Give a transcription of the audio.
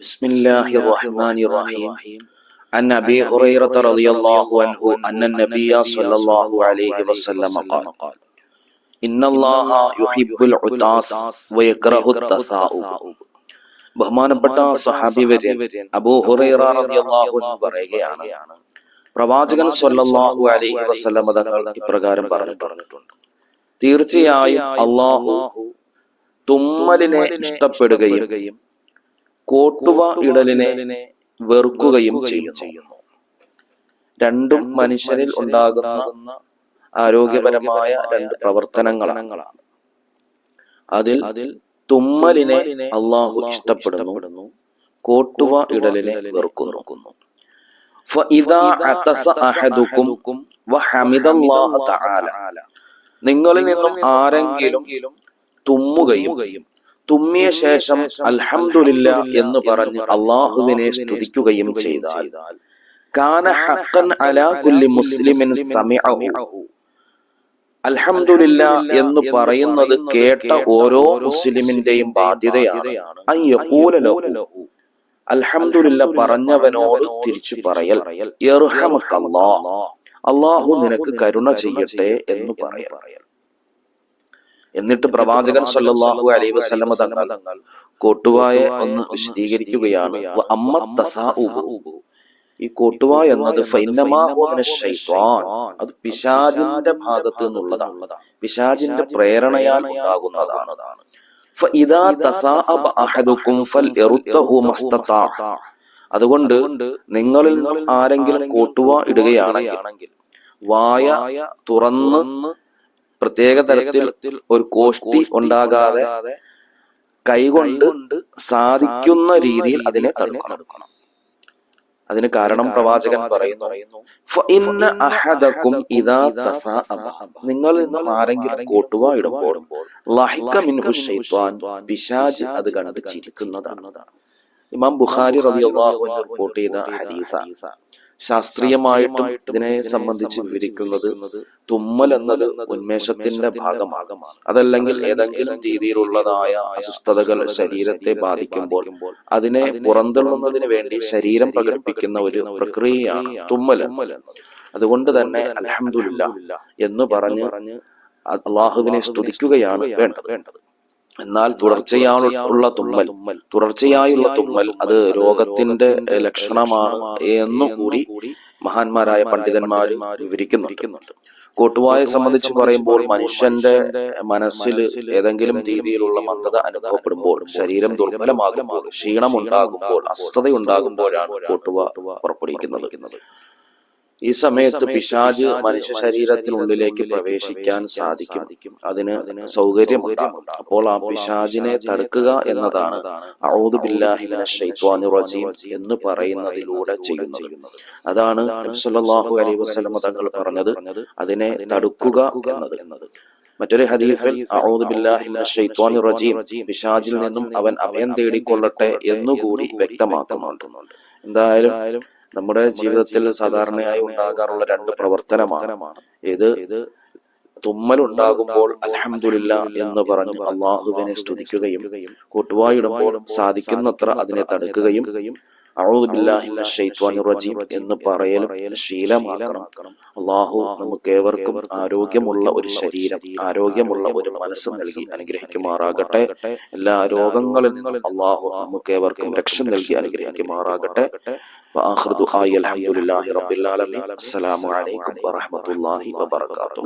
بسم الله الرحمن الرحيم عن ابي هريره رضي الله عنه ان النبي صلى الله عليه وسلم قال ان الله يحب العطاس ويكره التثاؤب ബഹുമാനപ്പെട്ട സഹാബി വര്യൻ അബൂ ഹുറൈറ റളിയല്ലാഹു അൻഹു പറയുകയാണ് പ്രവാചകൻ സ്വല്ലല്ലാഹു അലൈഹി വസല്ലം തങ്ങൾ ഇപ്രകാരം പറഞ്ഞിട്ടുണ്ട് തീർച്ചയായും അള്ളാഹു തുമ്മലിനെ ഇഷ്ടപ്പെടുകയും കോട്ടുവ ഇടലിനെ വെറുക്കുകയും ചെയ്യുന്നു. രണ്ടും മനുഷ്യരിൽ ഉണ്ടാകുന്ന ആരോഗ്യപരമായ രണ്ട് പ്രവർത്തനങ്ങളാണ്. അതിൽ അതിൽ തുമ്മലിനെ അള്ളാഹു ഇഷ്ടപ്പെടുന്നു. കോട്ടുവ ഇടലിനെ വെറുക്കുന്നു. നിങ്ങളിൽ നിന്നും ആരെങ്കിലും തുമ്മുകയും തുമ്മിയ ശേഷം അൽഹംദുലില്ല എന്ന് പറഞ്ഞ് അള്ളാഹുവിനെ സ്തുതിക്കുകയും ചെയ്താൽ കാന ഹഖൻ അലാ കുല്ലി മുസ്ലിമിൻ സമിഅഹു. അൽഹംദുലില്ല എന്ന് പറയുന്നത് കേട്ട ഓരോ മുസ്ലിമിന്റെയും ബാധ്യതയാണ്. അൽഹംദുലില്ല പറഞ്ഞവനോട് തിരിച്ചു പറയൽ. അള്ളാഹു നിനക്ക് കരുണ ചെയ്യട്ടെ എന്ന് പറയൽ. എന്നിട്ട് പ്രവാചകൻ സല്ലാഹു അലൈഹി വസ്ലമ തങ്ങൾ കോട്ടുവായ ഒന്ന് വിശദീകരിക്കുകയാണ്. അമ്മ. ഈ കോട്ടുവ എന്നത്. അത് പിശാജിന്റെ ഭാഗത്ത് നിന്നുള്ളതാണ് പിശാജിന്റെ പ്രേരണയാൽ ഉണ്ടാകുന്നതാണ്. അതുകൊണ്ട് നിങ്ങളിൽ നിന്നും ആരെങ്കിലും കോട്ടുവ ഇടുകയാണെങ്കിൽ വായ തുറന്ന് പ്രത്യേക തരത്തിൽ ഒരു കോഷ്ടി ഉണ്ടാകാതെ കൈകൊണ്ട് സാധിക്കുന്ന രീതിയിൽ അതിനെ തടുക്കണം. അതിന് കാരണം പ്രവാചകൻ പറയുന്നു നിങ്ങൾ അഹദക്കും ഇദാ തസാഅബ." നിങ്ങളിൽ നിന്നും ആരെങ്കിലും കോട്ടുവ ഇടുമ്പോൾ പിശാജ് അത് കണ്ട് ചിരിക്കുന്നതാണ് ഇമാം ബുഖാരി അൻഹു റിപ്പോർട്ട് ചെയ്ത ഹദീസ. ശാസ്ത്രീയമായിട്ടും ഇതിനെ സംബന്ധിച്ച് വിവരിക്കുന്നത് തുമ്മൽ എന്നത് ഉന്മേഷത്തിന്റെ ഭാഗമാണ്. അതല്ലെങ്കിൽ ഏതെങ്കിലും രീതിയിലുള്ളതായ അസ്വസ്ഥതകൾ ശരീരത്തെ ബാധിക്കുമ്പോൾ അതിനെ പുറന്തള്ളുന്നതിന് വേണ്ടി ശരീരം പ്രകടിപ്പിക്കുന്ന ഒരു പ്രക്രിയയാണ് തുമ്മൽ അതുകൊണ്ട് തന്നെ അലഹമില്ല എന്ന് പറഞ്ഞ് അള്ളാഹുവിനെ സ്തുതിക്കുകയാണ് വേണ്ടത്. വേണ്ടത്. എന്നാൽ തുടർച്ചയായുള്ള തുമ്മൽ തുടർച്ചയായുള്ള തുമ്മൽ അത് രോഗത്തിന്റെ ലക്ഷണമാണ് എന്നുകൂടി മഹാന്മാരായ പണ്ഡിതന്മാർ വിവരിക്കുന്നുണ്ട്. കോട്ടുവായെ സംബന്ധിച്ച് പറയുമ്പോൾ മനുഷ്യന്റെ മനസ്സിൽ ഏതെങ്കിലും രീതിയിലുള്ള മന്ദത അനുഭവപ്പെടുമ്പോൾ ശരീരം ദുർബലമാകുമ്പോൾ ക്ഷീണമുണ്ടാകുമ്പോൾ അസ്വസ്ഥതയുണ്ടാകുമ്പോഴാണ് കോട്ടുവ പുറപ്പെടുവിക്കുന്നത്. ഈ സമയത്ത് പിശാജ് മനുഷ്യ ശരീരത്തിനുള്ളിലേക്ക് പ്രവേശിക്കാൻ സാധിക്കും. അതിന് സൗകര്യം അപ്പോൾ ആ പിശാജിനെ തടുക്കുക എന്നതാണ് എന്ന് പറയുന്നതിലൂടെ ചെയ്യുന്നത്. അതാണ് അലൈഹി വസല്ലം തങ്ങൾ പറഞ്ഞത് അതിനെ തടുക്കുക എന്നത്. മറ്റൊരു ഹദീസിൽ പിശാജിൽ നിന്നും അവൻ അഭയം തേടിക്കൊള്ളട്ടെ എന്നുകൂടി വ്യക്തമാക്കുന്നുണ്ട്. എന്തായാലും നമ്മുടെ ജീവിതത്തിൽ സാധാരണയായി ഉണ്ടാകാറുള്ള രണ്ട് പ്രവർത്തനമാണ്. ഇത് തുമ്മൽ ഉണ്ടാകുമ്പോൾ അൽഹംദുലില്ല എന്ന് പറഞ്ഞ് അള്ളാഹുവിനെ സ്തുതിക്കുകയും കൂട്ടുവായിടുമ്പോൾ സാധിക്കുന്നത്ര അതിനെ തടുക്കുകയും റജീം എന്ന് പറയലും ശീലമാക്കണം. അള്ളാഹു നമുക്ക് ഏവർക്കും ആരോഗ്യമുള്ള ഒരു ശരീരം ആരോഗ്യമുള്ള ഒരു മനസ്സ് നൽകി അനുഗ്രഹിക്കുമാറാകട്ടെ. എല്ലാ രോഗങ്ങളിൽ നിന്നും അള്ളാഹു നമുക്ക് ഏവർക്കും രക്ഷ നൽകി അനുഗ്രഹിക്കുമാറാകട്ടെ. അസ്സലാമു അലൈക്കും വറഹ്മത്തുള്ളാഹി വബർക്കാത്തു